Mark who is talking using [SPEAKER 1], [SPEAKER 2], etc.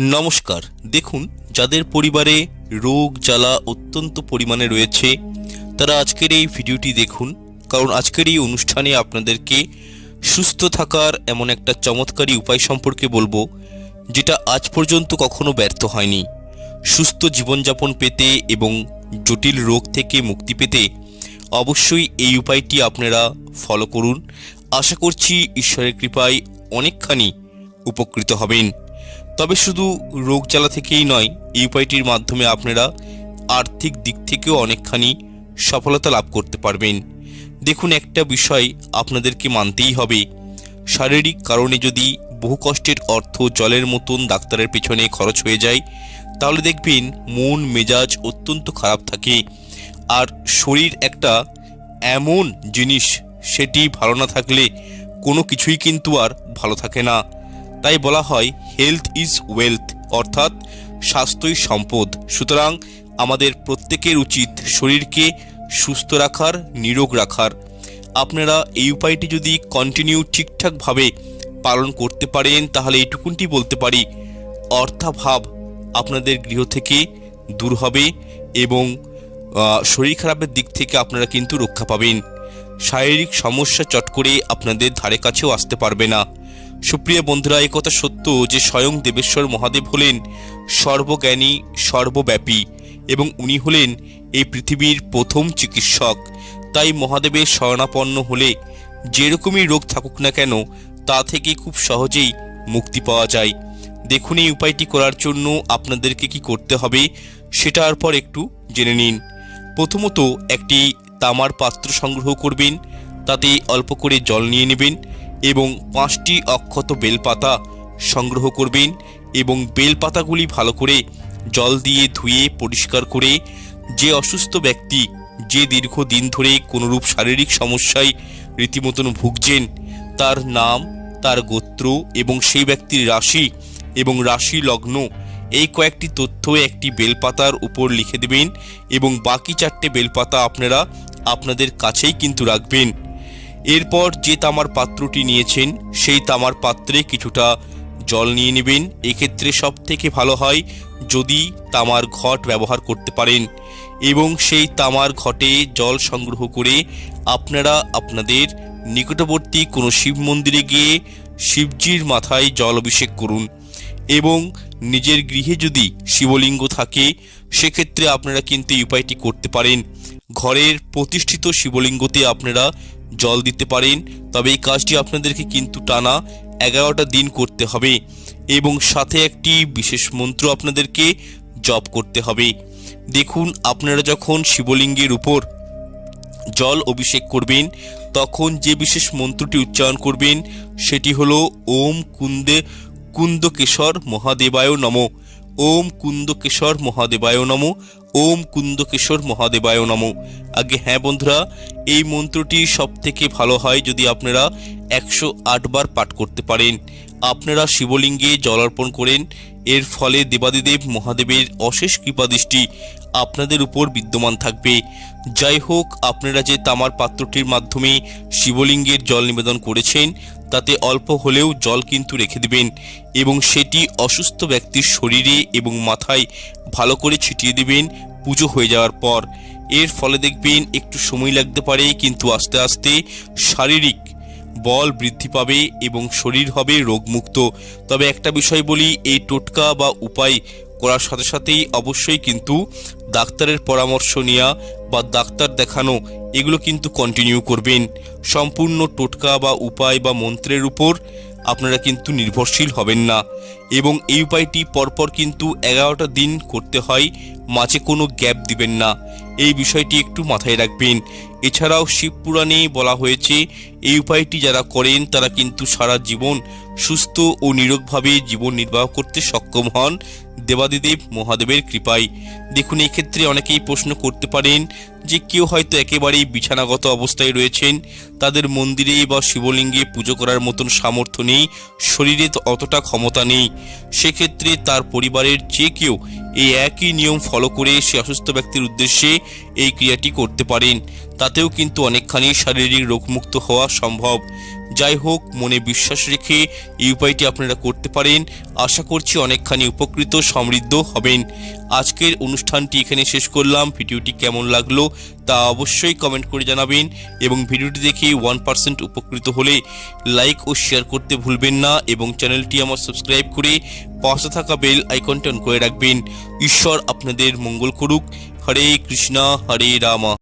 [SPEAKER 1] নমস্কার। দেখুন, যাদের পরিবারে রোগ, জ্বালা অত্যন্ত পরিমাণে রয়েছে, তারা আজকের এই ভিডিওটি দেখুন। কারণ আজকের এই অনুষ্ঠানে আপনাদেরকে সুস্থ থাকার এমন একটা চমৎকারী উপায় সম্পর্কে বলব, যেটা আজ পর্যন্ত কখনো ব্যর্থ হয়নি। সুস্থ জীবনযাপন পেতে এবং জটিল রোগ থেকে মুক্তি পেতে অবশ্যই এই উপায়টি আপনারা ফলো করুন। আশা করছি ঈশ্বরের কৃপায় অনেকখানি উপকৃত হবেন। তবে শুধু রোগ জ্বালা থেকেই নয়, এই উপায়টির মাধ্যমে আপনারা আর্থিক দিক থেকেও অনেকখানি সফলতা লাভ করতে পারবেন। দেখুন, একটা বিষয় আপনাদেরকে মানতেই হবে। শারীরিক কারণে যদি বহু কষ্টের অর্থ জলের মতন ডাক্তারের পেছনে খরচ হয়ে যায়, তাহলে দেখবেন মন, মেজাজ অত্যন্ত খারাপ থাকে। আর শরীর একটা এমন জিনিস, সেটি ভালো না থাকলে কোনো কিছুই কিন্তু আর ভালো থাকে না। তাই বলা হয় হেলথ ইজ ওয়েলথ অর্থাৎ স্বাস্থ্যই সম্পদ। সুতরাং আমাদের প্রত্যেকের উচিত শরীরকে সুস্থ রাখার, নিরোগ রাখার। আপনারা এই উপায়টি যদি কন্টিনিউ ঠিকঠাকভাবে পালন করতে পারেন, তাহলে এইটুকুনটি বলতে পারি, অর্থাভাব আপনাদের গৃহ থেকে দূর হবে এবং শরীর খারাপের দিক থেকে আপনারা কিন্তু রক্ষা পাবেন। শারীরিক সমস্যা চট করে আপনাদের ধারে কাছেও আসতে পারবে না। সুপ্রিয় বন্ধুরা, এই কথা সত্য যে স্বয়ং দেবেশ্বর মহাদেব হলেন সর্বজ্ঞানী, সর্বব্যাপী এবং উনি হলেন এই পৃথিবীর প্রথম চিকিৎসক। তাই মহাদেবের শরণাপন্ন হলে যেরকমই রোগ থাকুক না কেন, তা থেকে খুব সহজেই মুক্তি পাওয়া যায়। দেখুন এই উপায়টি করার জন্য আপনাদেরকে কি করতে হবে সেটার পর একটু জেনে নিন। প্রথমত একটি তামার পাত্র সংগ্রহ করবেন, তাতে অল্প করে জল নিয়ে নেবেন এবং পাঁচটি অক্ষত বেলপাতা সংগ্রহ করবেন এবং বেলপাতাগুলি ভালো করে জল দিয়ে ধুয়ে পরিষ্কার করে যে অসুস্থ ব্যক্তি যে দীর্ঘদিন ধরে কোনোরূপ শারীরিক সমস্যায় রীতিমতন ভুগছেন, তার নাম, তার গোত্র এবং সেই ব্যক্তির রাশি এবং রাশি লগ্ন এই কয়েকটি তথ্য একটি বেলপাতার উপর লিখে দেবেন এবং বাকি চারটে বেলপাতা আপনারা আপনাদের কাছেই কিন্তু রাখবেন। এরপর যে তামার পাত্রটি নিয়েছেন, সেই তামার পাত্রে কিছুটা জল নিয়ে নেবেন। এক্ষেত্রে সব থেকে ভালো হয় যদি তামার ঘট ব্যবহার করতে পারেন এবং সেই তামার ঘটে জল সংগ্রহ করে আপনারা আপনাদের নিকটবর্তী কোনো শিব মন্দিরে গিয়ে শিবজির মাথায় জল অভিষেক করুন এবং নিজের গৃহে যদি শিবলিঙ্গ থাকে, সেক্ষেত্রে আপনারা কিন্তু এই উপায়টি করতে পারেন। ঘরের প্রতিষ্ঠিত শিবলিঙ্গতে আপনারা জল দিতে পারেন, তবে এই কাজটি আপনাদেরকে কিন্তু টানা এগারোটা দিন করতে হবে এবং সাথে একটি বিশেষ মন্ত্র আপনাদেরকে জপ করতে হবে। দেখুন, আপনারা যখন শিবলিঙ্গের উপর জল অভিষেক করবেন, তখন যে বিশেষ মন্ত্রটি উচ্চারণ করবেন, সেটি হল, ওম কুন্দে, কুন্দকেশর মহাদেবায় নম। ওম কুন্দকেশর মহাদেবায় নম। ওম কুন্দকেশর মহাদেবায় নম। আগে হ্যাঁ বন্ধুরা, এই মন্ত্রটি সব থেকে ভালো হয় যদি আপনারা একশো আটবার পাঠ করতে পারেন। আপনারা শিবলিঙ্গে জল অর্পণ করেন এর ফলে দেবাদিদেব মহাদেবের অশেষ কৃপাদৃষ্টি আপনাদের উপর বিদ্যমান থাকবে। যাই হোক, আপনারা যে তামার পাত্রটির মাধ্যমে শিবলিঙ্গের জল নিবেদন করেছেন, তাতে অল্প হলেও জল কিন্তু রেখে দিবেন এবং সেটি অসুস্থ ব্যক্তির শরীরে এবং মাথায় ভালো করে ছিটিয়ে দিবেন, পুজো হয়ে যাওয়ার পর। এর ফলে দেখবেন একটু সময় লাগতে পারে, কিন্তু আস্তে আস্তে শারীরিক বল বৃদ্ধি পাবে এবং শরীর হবে রোগমুক্ত। তবে একটা বিষয় বলি, এই টোটকা বা উপায় করার সাথে সাথেই অবশ্যই কিন্তু ডাক্তারের পরামর্শ নেওয়া বা ডাক্তার দেখানো, এগুলো কিন্তু কন্টিনিউ করবেন। সম্পূর্ণ টোটকা বা উপায় বা মন্ত্রের উপর আপনারা কিন্তু নির্ভরশীল হবেন না। এবং এই উপায়টি পরপর কিন্তু এগারোটা দিন করতে হয়, মাঝে কোনো গ্যাপ দিবেন না। এই বিষয়টি একটু মাথায় রাখবেন। এছাড়াও শিবপুরাণে বলা হয়েছে, এই উপায়টি যারা করেন, তারা কিন্তু সারা জীবন সুস্থ ও নিরোগভাবে জীবন নির্বাহ করতে সক্ষম হন। দেবাদিদেব মহাদেবের কৃপায়। দেখুন এই ক্ষেত্রে অনেকেই প্রশ্ন করতে পারেন যে কেউ হয়তো একেবারেই বিছানাগত অবস্থায় রয়েছেন, তাদের মন্দিরে বা শিবলিঙ্গে পুজো করার মতন সামর্থ্য নেই, শরীরে অতটা ক্ষমতা নেই। সেক্ষেত্রে তার পরিবারের যে কেউ এই একই নিয়ম ফলো করে সে অসুস্থ ব্যক্তির উদ্দেশ্যে এই ক্রিয়াটি করতে পারেন। তাতেও কিন্তু অনেকখানি শারীরিক রোগমুক্ত হওয়া সম্ভব। যাই হোক, মনে বিশ্বাস রেখে এই উপায়টি আপনারা করতে পারেন। আশা করছি অনেকখানি উপকৃত, সমৃদ্ধ হবেন। আজকের অনুষ্ঠানটি এখানে শেষ করলাম। ভিডিওটি কেমন লাগল তা অবশ্যই কমেন্ট করে জানাবেন এবং ভিডিওটি দেখে ওয়ান পার্সেন্ট উপকৃত হলে লাইক ও শেয়ার করতে ভুলবেন না এবং চ্যানেলটি আমার সাবস্ক্রাইব করে পাশে থাকা বেল আইকনটি অন করে রাখবেন। ঈশ্বর আপনাদের মঙ্গল করুক। হরে কৃষ্ণা, হরে রামা।